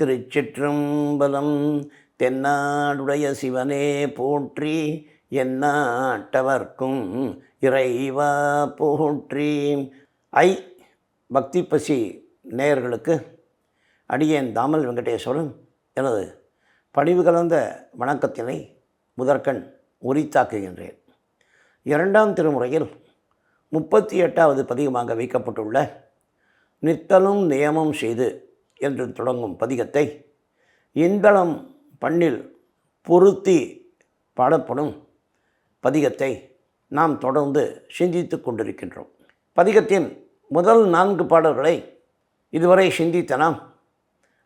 திருச்சிற்றம்பலம் தென்னாடுடைய சிவனே போற்றி எந்நாட்டவர்க்கும் இறைவா போற்றி. ஐ பக்தி பசி நேயர்களுக்கு அடியேன் தாமல் வெங்கடேஸ்வரன் எனது பணிவு கலந்த வணக்கத்தினை முதற்கண் உரித்தாக்குகின்றேன். இரண்டாம் திருமுறையில் முப்பத்தி எட்டாவது பதிகமாக வைக்கப்பட்டுள்ள நித்தலும் நியமம் செய்து என்று தொடங்கும் பதிகத்தை இந்தளம் பண்ணில் பொருத்தி பாடப்படும் பதிகத்தை நாம் தொடர்ந்து சிந்தித்து கொண்டிருக்கின்றோம். பதிகத்தின் முதல் நான்கு பாடல்களை இதுவரை சிந்தித்த நாம்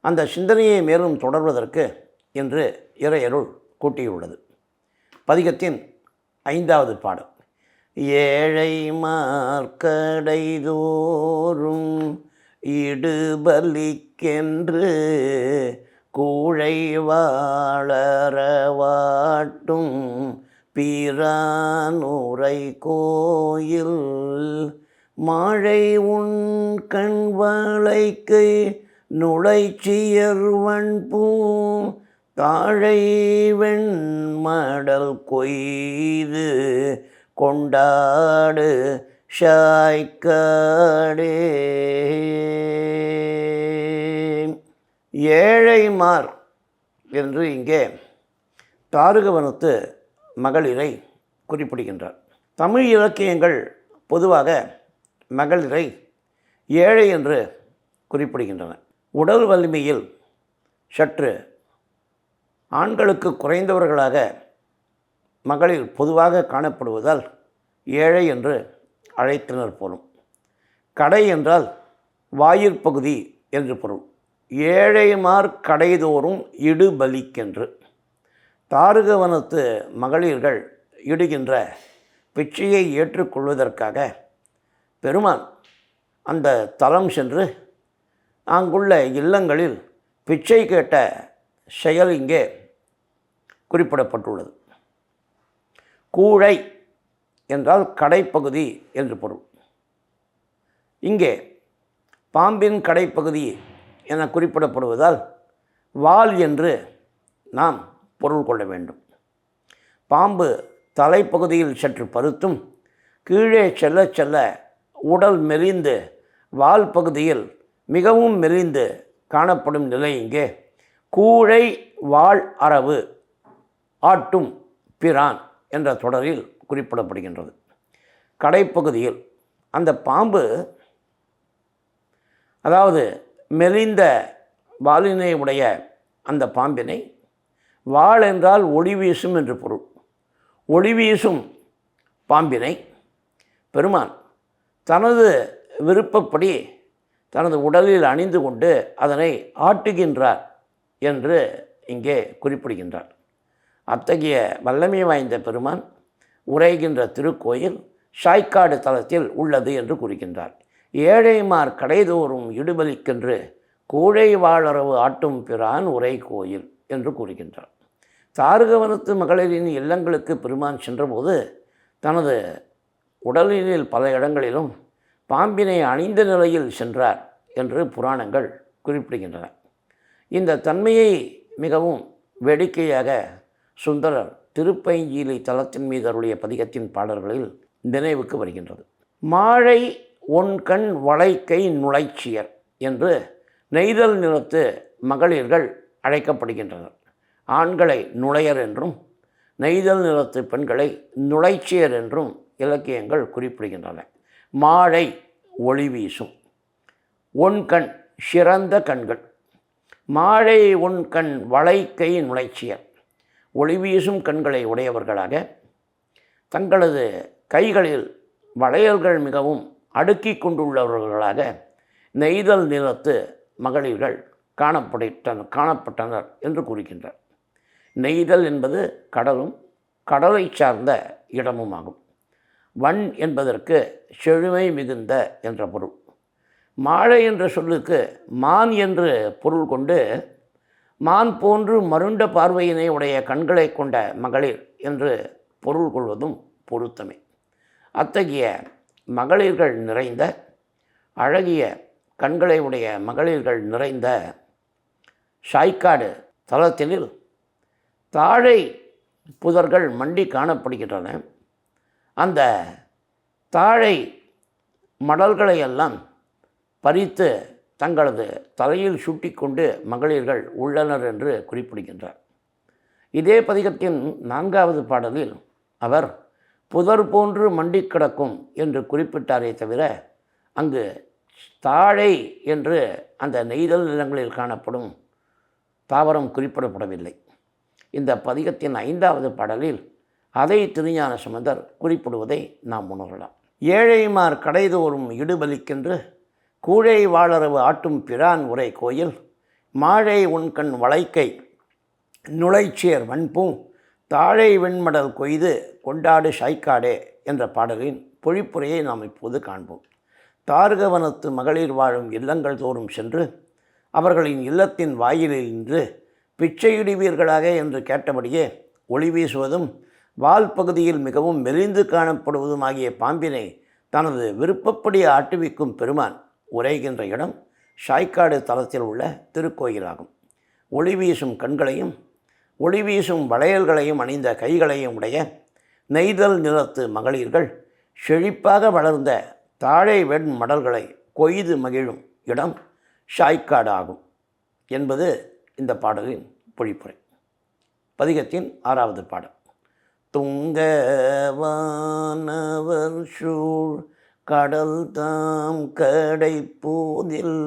அந்த சிந்தனையை மேலும் தொடர்வதற்கு என்று இறையருள் கூட்டியுள்ளது. பதிகத்தின் ஐந்தாவது பாடல் ஏழை மார்க்கடை தோறும் இடுபலிக்கென்று கூழை வாழறவாட்டும் பிரானுரை கோயில். மாழை உன் கண் வளைக்கை நுழைச்சியர்வன் பூ. தாழை வெண்மடல் கொய்து கொண்டாடு ஷாய்க்காடே ஏழைமார் என்று இங்கே தாருகவனத்து மகளிரை குறிப்பிடுகின்றார். தமிழ் இலக்கியங்கள் பொதுவாக மகளிரை ஏழை என்று குறிப்பிடுகின்றன. உடல் வலிமையில் சற்று ஆண்களுக்கு குறைந்தவர்களாக மகளிர் பொதுவாக காணப்படுவதால் ஏழை என்று அழைத்தனர் போலும். கடை என்றால் வாயிற்பகுதி என்று பொருள். ஏழைமார் கடைதோறும் இடுபலிக்கென்று தாருகவனத்து மகளிர்கள் இடுகின்ற பிச்சையை ஏற்றுக்கொள்வதற்காக பெருமான் அந்த தலம் சென்று அங்குள்ள இல்லங்களில் பிச்சை கேட்ட செயல் இங்கே குறிப்பிடப்பட்டுள்ளது. கூழை என்றால் கடைப்பகுதி என்று பொருள். இங்கே பாம்பின் கடைப்பகுதி என குறிப்பிடப்படுவதால் வால் என்று நாம் பொருள் கொள்ள வேண்டும். பாம்பு தலைப்பகுதியில் சற்று பருத்தும் கீழே செல்ல செல்ல உடல் மெலிந்து வால் பகுதியில் மிகவும் மெலிந்து காணப்படும் நிலை இங்கே. கூழை வாழ் அரவு ஆட்டும் பிரான் என்ற தொடரில் குறிப்பிடப்படுகின்றது. கடைப்பகுதியில் அந்த பாம்பு அதாவது மெலிந்த வாலினை உடைய அந்த பாம்பினை வாள் என்றால் ஒளி வீசும் என்று பொருள். ஒளி வீசும் பாம்பினை பெருமான் தனது விருப்பப்படி தனது உடலில் அணிந்து கொண்டு அதனை ஆட்டுகின்றார் என்று இங்கே குறிப்பிடுகின்றார். அத்தகைய வல்லமை வாய்ந்த பெருமான் உரைகின்ற திருக்கோயில் சாய்க்காடு தலத்தில் உள்ளது என்று கூறுகின்றார். ஏழைமார் கடைதோறும் இடுபலிக்கென்று கூழை வாழறவு ஆட்டும் பிரான் உரை கோயில் என்று கூறுகின்றார். தாருகவனத்து மகளிரின் இல்லங்களுக்கு பெருமான் சென்றபோது தனது உடலினில் பல இடங்களிலும் பாம்பினை அணிந்த நிலையில் சென்றார் என்று புராணங்கள் குறிப்பிடுகின்றன. இந்த தன்மையை மிகவும் வேடிக்கையாக சுந்தரர் திருப்பைஞ்சீலி தலத்தின் மீது அருளிய பதிகத்தின் பாடல்களில் நினைவுக்கு வருகின்றது. மாழை ஒன் கண் வளைக்கை நுழைச்சியர் என்று நெய்தல் நிலத்து மகளிர்கள் அழைக்கப்படுகின்றனர். ஆண்களை நுழையர் என்றும் நெய்தல் நிலத்து பெண்களை நுழைச்சியர் என்றும் இலக்கியங்கள் குறிப்பிடுகின்றன. மாழை ஒளி வீசும் ஒன் கண் சிறந்த கண்கள் மாழை ஒன் கண் வளைக்கை நுழைச்சியர் ஒளி வீசும் கண்களை உடையவர்களாக தங்களது கைகளில் வளையல்கள் மிகவும் அடுக்கி கொண்டுள்ளவர்களாக நெய்தல் நிலத்து மகளிர்கள் காணப்பட்ட காணப்பட்டனர் என்று கூறுகின்றார் நெய்தல் என்பது கடலும் கடலை சார்ந்த இடமும் ஆகும் வன் என்பதற்கு செழுமை மிகுந்த என்ற பொருள். மாழை என்ற சொல்லுக்கு மான் என்று பொருள் கொண்டு மான் போன்று மருண்ட பார்வையினை உடைய கண்களை கொண்ட மகளிர் என்று பொருள் கொள்வதும் பொருத்தமே. அத்தகைய மகளிர்கள் நிறைந்த அழகிய கண்களை உடைய மகளிர்கள் நிறைந்த சாய்க்காடு தளத்தினில் தாழை புதர்கள் மண்டி காணப்படுகின்றன. அந்த தாழை மடல்களையெல்லாம் பறித்து தங்களது தலையில் சூட்டிக்கொண்டு மகளிர்கள் உள்ளனர் என்று குறிப்பிடுகின்றார். இதே பதிகத்தின் நான்காவது பாடலில் அவர் புதர் போன்று மண்டி கிடக்கும் என்று குறிப்பிட்டாரே தவிர அங்கு தாழை என்று அந்த நெய்தல் நிலங்களில் காணப்படும் தாவரம் குறிப்பிடப்படவில்லை. இந்த பதிகத்தின் ஐந்தாவது பாடலில் அதை திருஞான சம்பந்தர் குறிப்பிடுவதை நாம் உணரலாம். ஏழைமார் கடைதோறும் இடுபலிக்கென்று கூழை வாழரவு ஆட்டும் பிரான் உரை கோயில் மாழை உண்கண் வளைக்கை நுழைச்சேர் வன்பூ தாழை வெண்மடல் கொய்து கொண்டாடு ஷைக்காடே என்ற பாடலின் பொழிப்புரையை நாம் இப்போது காண்போம். தார்கவனத்து மகளிர் வாழும் இல்லங்கள் தோறும் சென்று அவர்களின் இல்லத்தின் வாயிலில் நின்று பிச்சையிடுவீர்களாக என்று கேட்டபடியே ஒளி வீசுவதும் வால் பகுதியில் மிகவும் மெலிந்து காணப்படுவதுமாகிய பாம்பினை தனது விருப்பப்படி ஆட்டுவிக்கும் பெருமான் உரைகின்ற இடம் ஷாய்க்காடு தலத்தில் உள்ள திருக்கோயிலாகும். ஒளி வீசும் கண்களையும் ஒளி வீசும் வளையல்களையும் அணிந்த கைகளையும் உடைய நெய்தல் நிலத்து மகளிர்கள் செழிப்பாக வளர்ந்த தாழை வெண் மடல்களை கொய்து மகிழும் இடம் ஷாய்க்காடு ஆகும் என்பது இந்த பாடலின் பொழிப்புரை. பதிகத்தின் ஆறாவது பாடல். துங்கவானவர் சூழ் கடல் தாம் கடை போதில்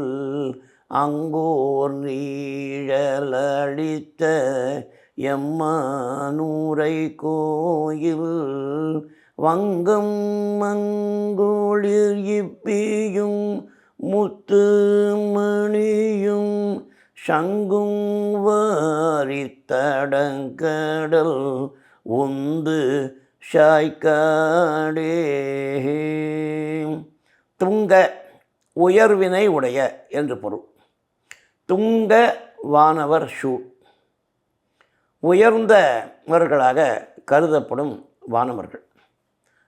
அங்கோர் நீழலடித்த எம்மானூரை கோயில் வங்கம் மங்குளிர் இப்பியும் முத்து மணியும் சங்கும் வாரித்தடங்கடல் உந்து ஷாய்காடே துங்க உயர்வினை உடைய என்று பொருள். துங்க வானவர் ஷூ. உயர்ந்தவர்களாக கருதப்படும் வானவர்கள்.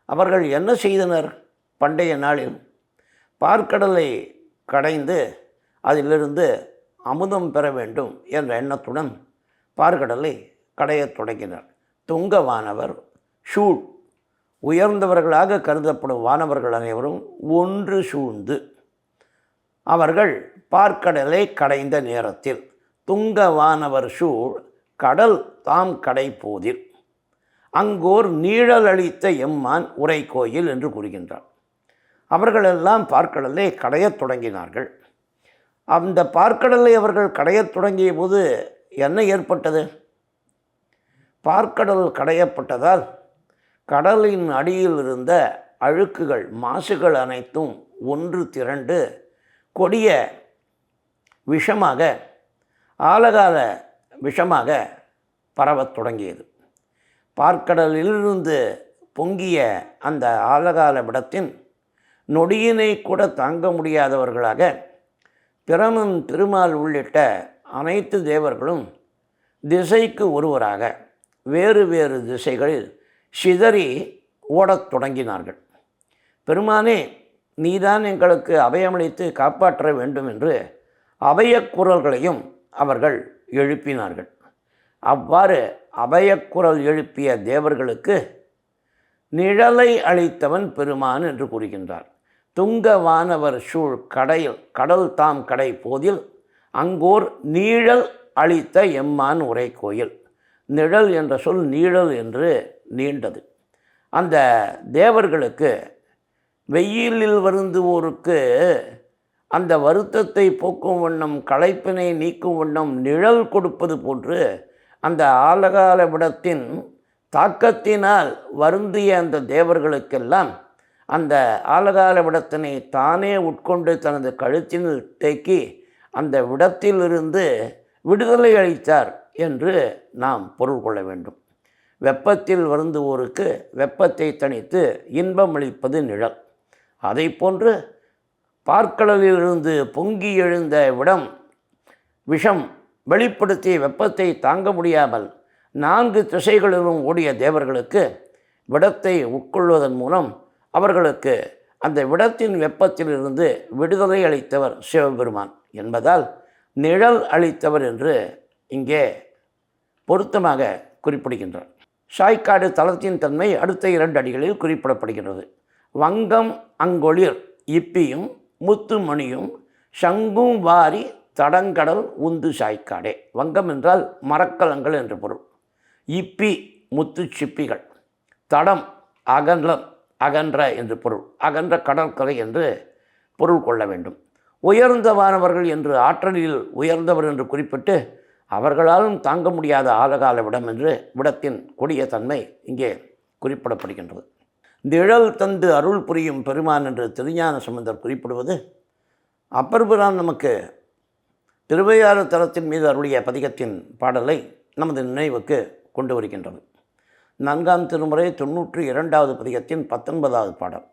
அவர்கள் என்ன செய்தனர்? பண்டைய நாளில் பார்க்கடலை கடைந்து அதிலிருந்து அமுதம் பெற வேண்டும் என்ற எண்ணத்துடன் பார்க்கடலை கடையத் தொடங்கினர். துங்க ஷூழ் உயர்ந்தவர்களாக கருதப்படும் வானவர்கள் அனைவரும் ஒன்று சூழ்ந்து அவர்கள் பார்க்கடலை கடைந்த நேரத்தில் துங்க வானவர் சூழ் கடல் தாம் கடை போதில். அங்கோர் நீழல் அளித்த எம்மான் உரை கோயில் என்று கூறுகின்றார் அவர்களெல்லாம் பார்க்கடலை கடையத் தொடங்கினார்கள். அந்த பார்க்கடலை அவர்கள் கடையத் தொடங்கிய போது என்ன ஏற்பட்டது? பார்க்கடல் கடையப்பட்டதால் கடலின் அடியில் இருந்த அழுக்குகள் மாசுகள் அனைத்தும் ஒன்று திரண்டு கொடிய விஷமாக ஆலகால விஷமாக பரவத் தொடங்கியது. பார்க்கடலிலிருந்து பொங்கிய அந்த ஆலகால விடத்தின் நொடியினை கூட தாங்க முடியாதவர்களாக பிரமன் திருமால் உள்ளிட்ட அனைத்து தேவர்களும் திசைக்கு ஒருவராக வேறு வேறு திசைகளில் சிதறி ஓடத் தொடங்கினார்கள். பெருமானே நீதான் எங்களுக்கு அபயமளித்து காப்பாற்ற வேண்டும் என்று அபயக் குரல்களையும் அவர்கள் எழுப்பினார்கள். அவ்வாறு அபயக்குரல் எழுப்பிய தேவர்களுக்கு நிழலை அளித்தவன் பெருமான் என்று கூறுகின்றார். துங்க வானவர் சூழ் கடையில் கடல் தாம் கடை போதில் அங்கோர் நீழல் அளித்த எம்மான் உரை கோயில் நிழல் என்ற சொல் நீழல் என்று நீண்டது. அந்த தேவர்களுக்கு வெயிலில் வருந்துவோருக்கு அந்த வருத்தத்தை போக்கும் வண்ணம் களைப்பினை நீக்கும் வண்ணம் நிழல் கொடுப்பது போன்று அந்த ஆலகால விடத்தின் தாக்கத்தினால் வருந்திய அந்த தேவர்களுக்கெல்லாம் அந்த ஆலகால விடத்தினை தானே உட்கொண்டு தனது கழுத்தினில் தேக்கி அந்த விடத்திலிருந்து விடுதலை அளித்தார் என்று நாம் பொருள் கொள்ள வேண்டும். வெப்பத்தில் வருந்துவோருக்கு வெப்பத்தை தணித்து இன்பம் அளிப்பது நிழல். அதை போன்று பார்க்கடலிலிருந்து பொங்கி எழுந்த விடம் விஷம் வெளிப்படுத்தி வெப்பத்தை தாங்க முடியாமல் நான்கு திசைகளிலும் ஓடிய தேவர்களுக்கு விடத்தை உட்கொள்வதன் மூலம் அவர்களுக்கு அந்த விடத்தின் வெப்பத்திலிருந்து விடுதலை அளித்தவர் சிவபெருமான் என்பதால் நிழல் அளித்தவர் என்று இங்கே பொருத்தமாக குறிப்பிடுகின்றார். சாய்க்காடு தளத்தின் தன்மை அடுத்த இரண்டு அடிகளில் குறிப்பிடப்படுகிறது. வங்கம் அங்கொளிர் இப்பியும் முத்துமணியும் சங்கும் வாரி தடங்கடல் உந்து சாய்க்காடே வங்கம் என்றால் மரக்கலங்கள் என்று பொருள். இப்பி முத்து சிப்பிகள் தடம் அகன்றம் அகன்ற என்று பொருள். அகன்ற கடற்கரை என்று பொருள் கொள்ள வேண்டும். உயர்ந்தவானவர்கள் என்று ஆற்றலில் உயர்ந்தவர் என்று குறிப்பிட்டு அவர்களாலும் தாங்க முடியாத ஆலகால விடம் என்று விடத்தின் கொடிய தன்மை இங்கே குறிப்பிடப்படுகின்றது. திழல் தந்து அருள் புரியும் பெருமான் என்று திருஞான சம்பந்தர் குறிப்பிடுவது அப்பர்புரான் நமக்கு திருவையாறு தலத்தின் மீது அருளிய பதிகத்தின் பாடலை நமது நினைவுக்கு கொண்டு வருகின்றது. நான்காம் திருமுறை தொன்னூற்றி இரண்டாவது பதிகத்தின் பத்தொன்பதாவது பாடல்.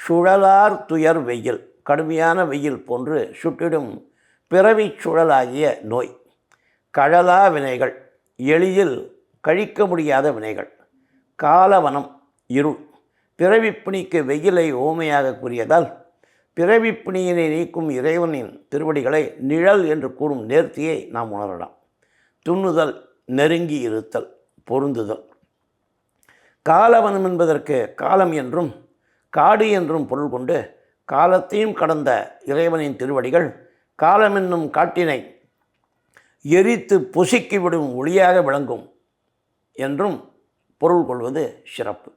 சுழலார் துயர் வெயில் கடுமையான வெயில் போன்று சுட்டிடும் பிறவிச் சுழலாகிய நோய். கழலா வினைகள் எளிதில் கழிக்க முடியாத வினைகள். காலவனம் இருள். பிறவிப்பிணிக்கு வெயிலை ஓமையாக கூறியதால் பிறவிப்பிணியினை நீக்கும் இறைவனின் திருவடிகளை நிழல் என்று கூறும் நேர்த்தியை நாம் உணரலாம். துண்ணுதல் நெருங்கி இருத்தல் பொருந்துதல். காலவனம் என்பதற்கு காலம் என்றும் காடு என்றும் பொருள் கொண்டு காலத்தையும் கடந்த இறைவனின் திருவடிகள் காலமென்னும் காட்டினை எரித்து பொசுக்கிவிடும் ஒளியாக விளங்கும் என்றும் பொருள் கொள்வது சிறப்பு.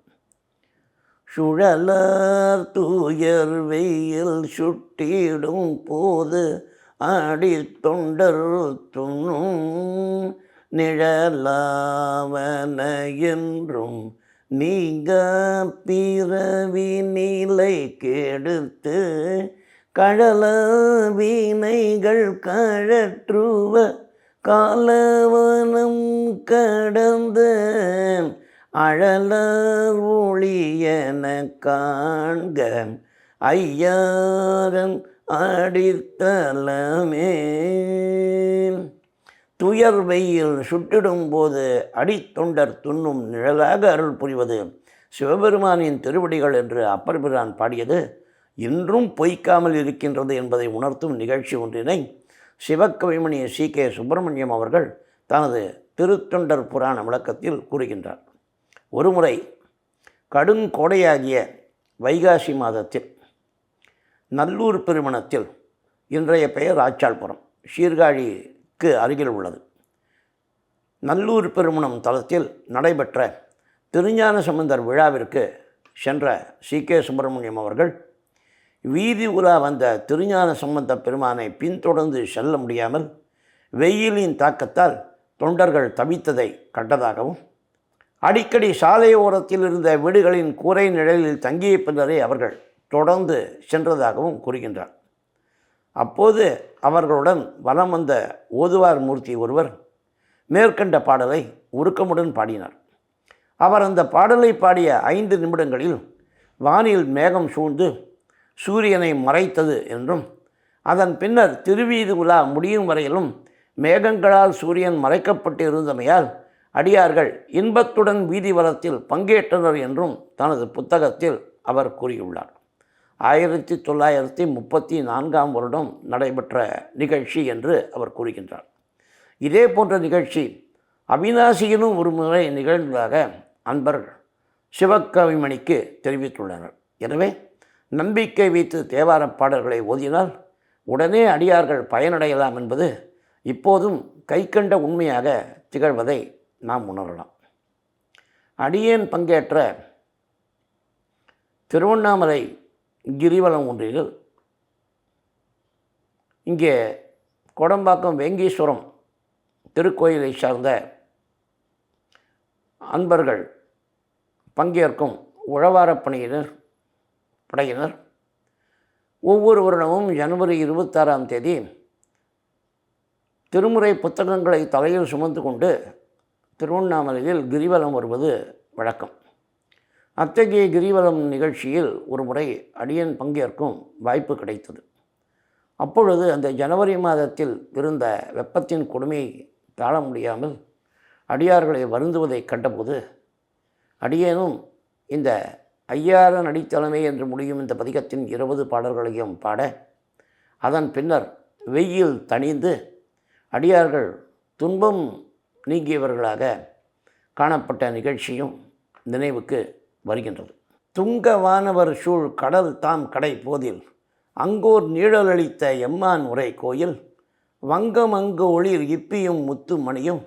சுழலர் தூயர் வெயில் சுட்டிடும் போது ஆடி தொண்டர் துண்ணும் நிழலாவன என்றும் நீங்க பிறவி நிலை கெடுத்து கழல வீணைகள் கழற்றுவ காலவனம் கடந்த அழலர் ஒளியன காண்க ஐயாரன் அடித்தலமே துயர் வெயில் சுட்டிடும் போது அடித்தொண்டர் துண்ணும் நிழலாக அருள் புரிவது. சிவபெருமானின் திருவடிகள் என்று அப்பர்பிரான் பாடியது. இன்றும் பொய்க்காமல் இருக்கின்றது என்பதை உணர்த்தும் நிகழ்ச்சி ஒன்றினை சிவக்கவிமணிய சி. கே. சுப்பிரமணியம் அவர்கள் தனது திருத்தொண்டர் புராண விளக்கத்தில் கூறுகின்றார். ஒருமுறை கடுங்கோடையாகிய வைகாசி மாதத்தில் நல்லூர் பெருமணத்தில் இன்றைய பெயர் ஆச்சாள்புரம் சீர்காழிக்கு அருகில் உள்ளது. நல்லூர் பெருமணம் தளத்தில் நடைபெற்ற திருஞான சம்பந்தர் விழாவிற்கு சென்ற சி. கே. சுப்பிரமணியம் அவர்கள் வீதி உலா வந்த திருஞான சம்பந்த பெருமானை பின்தொடர்ந்து செல்ல முடியாமல் வெயிலின் தாக்கத்தால் தொண்டர்கள் தவித்ததை கண்டதாகவும் அடிக்கடி சாலை ஓரத்தில் இருந்த வீடுகளின் கூரை நிழலில் தங்கிய பின்னரே அவர்கள் தொடர்ந்து சென்றதாகவும் கூறுகின்றார். அப்போது அவர்களுடன் வலம் வந்த ஓதுவார் மூர்த்தி ஒருவர் மேற்கண்ட பாடலை உருக்கமுடன் பாடினார். அவர் அந்த பாடலை பாடிய ஐந்து நிமிடங்களில் வானில் மேகம் சூழ்ந்து சூரியனை மறைத்தது என்றும் அதன் பின்னர் திருவீதி உலா முடியும் வரையிலும் மேகங்களால் சூரியன் மறைக்கப்பட்டு இருந்தமையால் அடியார்கள் இன்பத்துடன் வீதி வலத்தில் பங்கேற்றனர் என்றும் தனது புத்தகத்தில் அவர் கூறியுள்ளார். ஆயிரத்தி தொள்ளாயிரத்தி முப்பத்தி நான்காம் வருடம் நடைபெற்ற நிகழ்ச்சி என்று அவர் கூறுகின்றார். இதே போன்ற நிகழ்ச்சி அவினாசியிலும் ஒரு முறை நிகழ்ந்ததாக அன்பர்கள் சிவகவிமணிக்கு தெரிவித்துள்ளனர். எனவே நம்பிக்கை வைத்து தேவாரப் பாடல்களை ஓதினால் உடனே அடியார்கள் பயனடையலாம் என்பது இப்போதும் கைக்கண்ட உண்மையாக திகழ்வதை நாம் உணரலாம். அடியேன் பங்கேற்ற திருவண்ணாமலை கிரிவலம் ஒன்றில் இங்கே கோடம்பாக்கம் வேங்கீஸ்வரம் திருக்கோயிலை சார்ந்த அன்பர்கள் பங்கேற்கும் உழவாரப் பணியினர் படையினர். ஒவ்வொரு வருடமும் ஜனவரி இருபத்தாறாம் தேதி திருமுறை புத்தகங்களை தலையில் சுமந்து கொண்டு திருவண்ணாமலையில் கிரிவலம் வருவது வழக்கம். அத்தகைய கிரிவலம் நிகழ்ச்சியில் ஒரு முறை அடியன் பங்கேற்கும் வாய்ப்பு கிடைத்தது. அப்பொழுது அந்த ஜனவரி மாதத்தில் இருந்த வெப்பத்தின் கொடுமையை தாழ முடியாமல் அடியார்களை வருந்துவதை கண்டபோது அடியேனும் இந்த ஐயாரன் நடித்தலமே என்று முடியும் இந்த பதிகத்தின் இருபது பாடல்களையும் பாட அதன் பின்னர் வெயில் தணிந்து அடியார்கள் துன்பம் நீங்கியவர்களாக காணப்பட்ட நிகழ்ச்சியும் நினைவுக்கு வருகின்றது. துங்கவானவர் சூழ் கடல் தாம் கடை போதில் அங்கோர் நீழலளித்த எம்மான் உரை கோயில் வங்கம் அங்கு ஒளிர் இப்பியும் முத்து மணியும்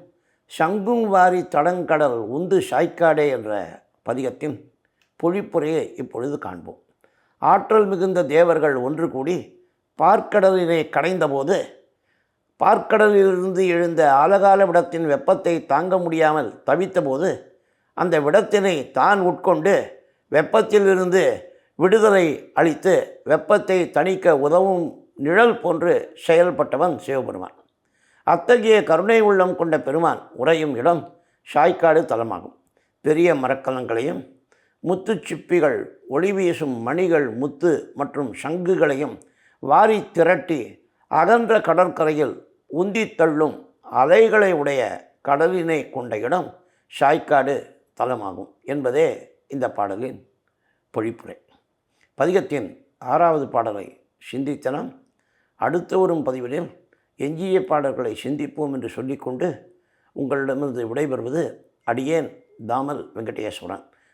சங்கும் வாரி தடங்கடல் உந்து சாய்க்காடே என்ற பதிகத்தின் பொழிப்புரையை இப்பொழுது காண்போம். ஆற்றல் மிகுந்த தேவர்கள் ஒன்று கூடி பார்க்கடலினை கடைந்தபோது பார்க்கடலிலிருந்து எழுந்த ஆலகால விடத்தின் வெப்பத்தை தாங்க முடியாமல் தவித்தபோது அந்த விடத்தினை தான் உட்கொண்டு வெப்பத்திலிருந்து விடுதலை அளித்து வெப்பத்தை தணிக்க உதவும் நிழல் போன்று செயல்பட்டவன் சிவபெருமான். அத்தகைய கருணை உள்ளம் கொண்ட பெருமான் உறையும் இடம் சாய்க்காடு தலமாகும். பெரிய மரக்கலங்களையும் முத்துச் சிப்பிகள் ஒளி வீசும் மணிகள் முத்து மற்றும் சங்குகளையும் வாரி திரட்டி அகன்ற கடற்கரையில் உந்தி தள்ளும் அலைகளை உடைய கடலினை கொண்ட இடம் சாய்க்காடு தலமாகும் என்பதே இந்த பாடலின் பொழிப்புரை. பதிகத்தின் ஆறாவது பாடலை சிந்தித்தனம் அடுத்து வரும் பதிவிலில் எஞ்சிய பாடல்களை சிந்திப்போம் என்று சொல்லிக்கொண்டு உங்களிடமிருந்து விடைபெறுவது அடியேன் தாமல் வெங்கடேஸ்வரன்.